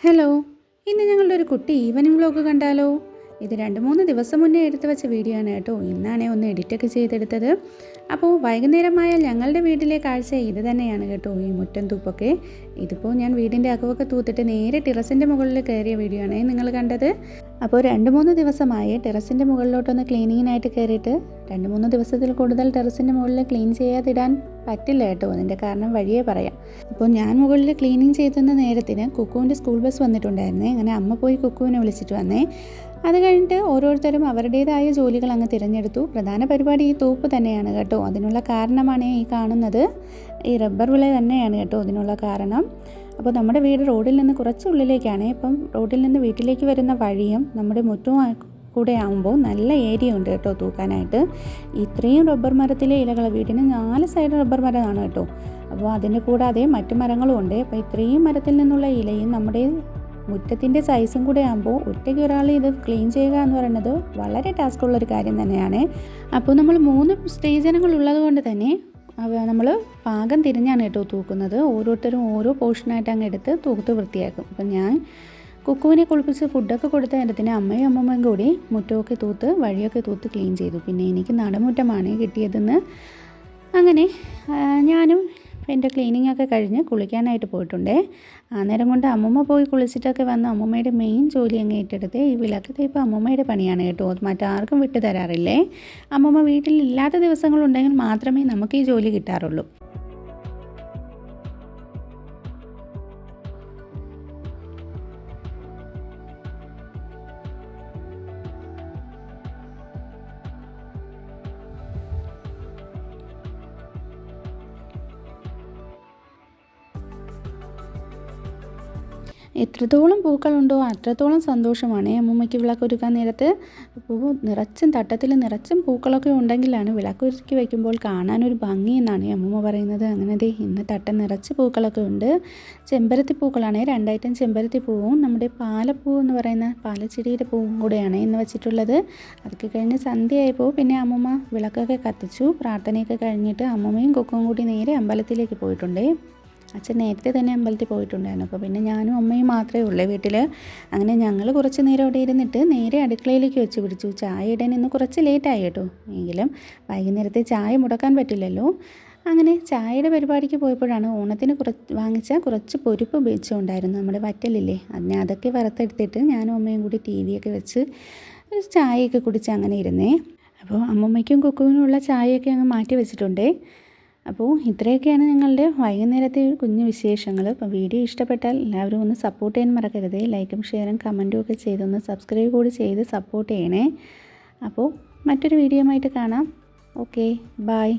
Hello ഇന്ന് ഞങ്ങളുടെ ഒരു കുട്ടി ഈവനിങ് വ്ലോഗ് കണ്ടാലോ? ഇത് രണ്ട് മൂന്ന് ദിവസം മുന്നേ എടുത്തു വെച്ച വീഡിയോ ആണ് കേട്ടോ. ഇന്നാണ് ഒന്ന് എഡിറ്റൊക്കെ ചെയ്തെടുത്തത്. അപ്പോൾ വൈകുന്നേരമായ ഞങ്ങളുടെ വീട്ടിലെ കാഴ്ച ഇത് തന്നെയാണ് കേട്ടോ ഈ മുറ്റം തൂപ്പൊക്കെ. ഇതിപ്പോൾ ഞാൻ വീടിന്റെ അകവൊക്കെ തൂത്തിട്ട് നേരെ ടെറസിന്റെ മുകളിൽ കയറിയ വീഡിയോ ആണ് നിങ്ങൾ കണ്ടത്. അപ്പോൾ രണ്ട് മൂന്ന് ദിവസമായി ടെറസിന്റെ മുകളിലോട്ടൊന്ന് ക്ലീനിങ്ങിനായിട്ട് കയറിയിട്ട് രണ്ട് മൂന്ന് ദിവസത്തിൽ കൂടുതൽ ടെറസിന്റെ മുകളിൽ ക്ലീൻ ചെയ്യാതിടാൻ പറ്റില്ല കേട്ടോ. അതിന്റെ കാരണം വഴിയേ പറയാം. അപ്പോൾ ഞാൻ മുകളിൽ ക്ലീനിങ് ചെയ്തുന്ന നേരത്തിന് കുക്കുവിന്റെ സ്കൂൾ ബസ് വന്നിട്ടുണ്ടായിരുന്നേ. അങ്ങനെ അമ്മ പോയി കുക്കുവിനെ വിളിച്ചിട്ട് വന്നേ. അത് കഴിഞ്ഞിട്ട് ഓരോരുത്തരും അവരുടേതായ ജോലികൾ അങ്ങ് തിരഞ്ഞെടുത്തു. പ്രധാന പരിപാടി ഈ തൂപ്പ് തന്നെയാണ് കേട്ടോ. അതിനുള്ള കാരണമാണ് ഈ കാണുന്നത്. ഈ റബ്ബർ വില തന്നെയാണ് കേട്ടോ അതിനുള്ള കാരണം. അപ്പോൾ നമ്മുടെ വീട് റോഡിൽ നിന്ന് കുറച്ച് ഉള്ളിലേക്കാണ്. ഇപ്പം റോഡിൽ നിന്ന് വീട്ടിലേക്ക് വരുന്ന വഴിയും നമ്മുടെ മുറ്റവും കൂടെ ആകുമ്പോൾ നല്ല ഏരിയ ഉണ്ട് കേട്ടോ തൂക്കാനായിട്ട്. ഇത്രയും റബ്ബർ മരത്തിലെ ഇലകൾ വീടിന് നാല് സൈഡ് റബ്ബർ മരമാണ് കേട്ടോ. അപ്പോൾ അതിന്റെ കൂടാതെ മറ്റു മരങ്ങളും ഉണ്ട്. അപ്പോൾ ഇത്രയും മരത്തിൽ നിന്നുള്ള ഇലയും നമ്മുടെ മുറ്റത്തിന്റെ സൈസും കൂടെ ആകുമ്പോൾ ഒറ്റയ്ക്ക് ഒരാൾ ഇത് ക്ലീൻ ചെയ്യുക എന്ന് പറയുന്നത് വളരെ ടാസ്ക് ഉള്ളൊരു കാര്യം തന്നെയാണ്. അപ്പോൾ നമ്മൾ മൂന്ന് സ്റ്റേജനങ്ങൾ ജനങ്ങൾ ഉള്ളത് കൊണ്ട് തന്നെ നമ്മൾ പാകം തിരിഞ്ഞാണ് കേട്ടോ തൂക്കുന്നത്. ഓരോരുത്തരും ഓരോ പോർഷനായിട്ട് അങ്ങ് എടുത്ത് തൂത്ത് വൃത്തിയാക്കും. അപ്പം ഞാൻ കുക്കുവിനെ കുളിപ്പിച്ച് ഫുഡൊക്കെ കൊടുത്ത നേരത്തിന് അമ്മയും അമ്മമ്മയും കൂടി മുറ്റമൊക്കെ തൂത്ത് വഴിയൊക്കെ തൂത്ത് ക്ലീൻ ചെയ്തു. പിന്നെ എനിക്ക് നടമുറ്റമാണ് കിട്ടിയതെന്ന് അങ്ങനെ ആ, ഞാനും എന്റെ ക്ലീനിങ് ഒക്കെ കഴിഞ്ഞ് കുളിക്കാനായിട്ട് പോയിട്ടുണ്ടേ. അന്നേരം നേരം കൊണ്ട് അമ്മമ്മ പോയി കുളിച്ചിട്ടൊക്കെ വന്ന് അമ്മമ്മയുടെ മെയിൻ ജോലി അങ്ങ് ഏറ്റെടുത്ത്. ഈ വിളക്ക് തേപ്പ് അമ്മമ്മയുടെ പണിയാണ് കേട്ടോ. മറ്റാർക്കും വിട്ടു തരാറില്ലേ? അമ്മമ്മ വീട്ടിലില്ലാത്ത ദിവസങ്ങളുണ്ടെങ്കിൽ മാത്രമേ നമുക്ക് ഈ ജോലി കിട്ടാറുള്ളൂ. എത്രത്തോളം പൂക്കളുണ്ടോ? അത്രത്തോളം സന്തോഷമാണ്. അമ്മൂമ്മയ്ക്ക് വിളക്കൊരുക്കാൻ നേരത്ത് പൂ നിറച്ചും തട്ടത്തിൽ നിറച്ചും പൂക്കളൊക്കെ ഉണ്ടെങ്കിലാണ് വിളക്കൊരുക്കി വയ്ക്കുമ്പോൾ കാണാനൊരു ഭംഗി എന്നാണ് അമ്മൂമ്മ പറയുന്നത്. അങ്ങനെ ദേ ഇന്ന് തട്ടം നിറച്ച് പൂക്കളൊക്കെ ഉണ്ട്. ചെമ്പരത്തി പൂക്കളാണ്. രണ്ടായിട്ടും ചെമ്പരത്തി പൂവും നമ്മുടെ പാലപ്പൂ എന്ന് പറയുന്ന പാലച്ചെടിയുടെ പൂവും കൂടെയാണ് ഇന്ന് വെച്ചിട്ടുള്ളത്. അതൊക്കെ കഴിഞ്ഞ് സന്ധ്യയായപ്പോൾ പിന്നെ അമ്മൂമ്മ വിളക്കൊക്കെ കത്തിച്ചു. പ്രാർത്ഥനയൊക്കെ കഴിഞ്ഞിട്ട് അമ്മൂമ്മയും കൊക്കും കൂടി നേരെ അമ്പലത്തിലേക്ക് പോയിട്ടുണ്ടേ. അച്ഛൻ നേരത്തെ തന്നെ അമ്പലത്തിൽ പോയിട്ടുണ്ടായിരുന്നു. അപ്പോൾ പിന്നെ ഞാനും അമ്മയും മാത്രമേ ഉള്ളൂ വീട്ടിൽ അങ്ങനെ ഞങ്ങൾ കുറച്ച് നേരം അവിടെ ഇരുന്നിട്ട് നേരെ അടുക്കളയിലേക്ക് വെച്ച് പിടിച്ചു. ചായ ഇടാൻ ഇന്ന് കുറച്ച് ലേറ്റായി കേട്ടോ. എങ്കിലും വൈകുന്നേരത്തെ ചായ മുടക്കാൻ പറ്റില്ലല്ലോ. അങ്ങനെ ചായയുടെ പരിപാടിക്ക് പോയപ്പോഴാണ് ഓണത്തിന് കുറച്ച് വാങ്ങിച്ച കുറച്ച് പൊരിപ്പ് ഉപയോഗിച്ചുകൊണ്ടായിരുന്നു നമ്മുടെ വറ്റലില്ലേ. അതിനെ അതൊക്കെ വറുത്തെടുത്തിട്ട് ഞാനും അമ്മയും കൂടി ടി വിയൊക്കെ വെച്ച് ഒരു ചായയൊക്കെ കുടിച്ച് അങ്ങനെ ഇരുന്നേ. അപ്പോൾ അമ്മമ്മയ്ക്കും കുക്കുവിനുള്ള ചായയൊക്കെ അങ്ങ് മാറ്റി വെച്ചിട്ടുണ്ടേ. അപ്പോൾ ഇത്രയൊക്കെയാണ് ഞങ്ങളുടെ വൈകുന്നേരത്തെ കുഞ്ഞു വിശേഷങ്ങൾ. അപ്പോൾ വീഡിയോ ഇഷ്ടപ്പെട്ടാൽ എല്ലാവരും ഒന്ന് സപ്പോർട്ട് ചെയ്യാൻ മറക്കരുത്. ലൈക്കും ഷെയറും കമന്റും ഒക്കെ ചെയ്തൊന്ന് സബ്സ്ക്രൈബ് കൂടി ചെയ്ത് സപ്പോർട്ട് ചെയ്യണേ. അപ്പോൾ മറ്റൊരു വീഡിയോ ആയിട്ട് കാണാം. Okay bye